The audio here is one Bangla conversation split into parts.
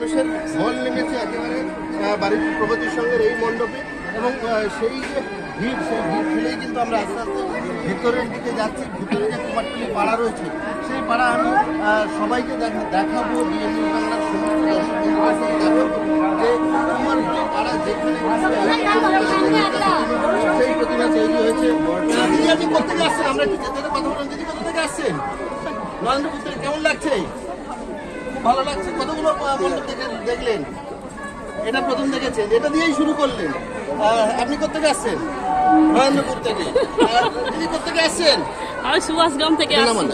মানুষের ঢল নেমেছে একেবারে বাড়ির প্রগতির সঙ্গে এই মণ্ডপে। এবং সেই যে ভিড়, সেই ভিড় ঠেলেই কিন্তু আমরা আস্তে আস্তে ভেতরের দিকে যাচ্ছি। ভেতরে যে কুমারটুলি পাড়া রয়েছে, সেই পাড়া আমি সবাইকে দেখা দেখাবো, বিএনপি বাংলার সমস্ত যে কুমারটুলি পাড়া যেখানে সেই প্রতিমা তৈরি হয়েছে। দিদি আপনি কোথেকে আসছেন, আমরা একটু কথা বলুন দিদি কোথা থেকে আসছেন? নরেন্দ্রপুর কেমন লাগছে? ভালো লাগছে। কতগুলো মণ্ডপ দেখলেন? এটা প্রথম দেখেছেন। এটা দিয়েই শুরু করলেন। আপনি কোথেকে আসছেন? নরেন্দ্রপুর থেকে। দিদি কোথেকে আসছেন? আমি সুভাষগ্রাম থেকে আসছি।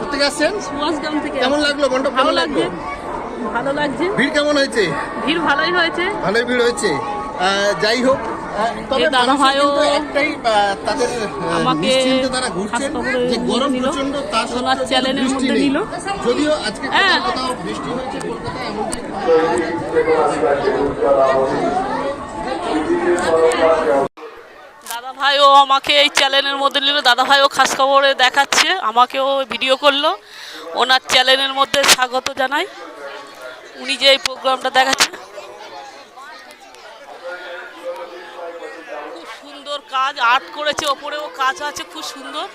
কোথেকে আসছেন? সুভাষগ্রাম থেকে কেমন লাগল? মণ্ডপ ভালো লাগল? লাগছে। ভালো লাগছে। ভিড় কেমন হয়েছে? ভিড় ভালোই হয়েছে। ভালোই ভিড় হয়েছে। যাই হোক তবে দাদা মানুষের ভাইও কিন্তু একটাই তাদের আমাকে নিশ্চিন্তে তারা ঘুরছেন যে গরম প্রচণ্ড তার ওনার চ্যানেলের মধ্যে। নিল। যদিও আজকে হ্যাঁ। কোথাও কোথাও বৃষ্টি হয়েছে কলকাতায় এমনটাই দাদা ভাইও আমাকে এই চ্যানেলের মধ্যে নিল দাদা ভাইও খাস খবরে দেখাচ্ছে আমাকেও ভিডিও করল ওনার চ্যানেলের মধ্যে স্বাগত জানাই উনি যে এই প্রোগ্রামটা দেখাচ্ছে খুব সুন্দর কাজ আর্ট করেছে, ওপরেও কাজ আছে, খুব সুন্দর।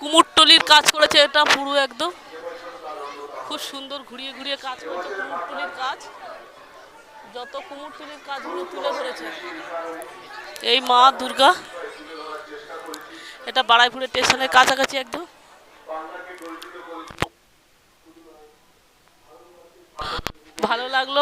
কুমোরটলির কাজ করেছে, এটা পুরো একদম। খুব সুন্দর ঘুরিয়ে ঘুরিয়ে কাজ করেছে, কুমোরটলির কাজ। যত কুমোরটুলির কাজগুলো তুলে ধরেছে। এই মা দুর্গা, এটা বাড়াইপুরের স্টেশনের কাছাকাছি একদম। ভালো লাগল?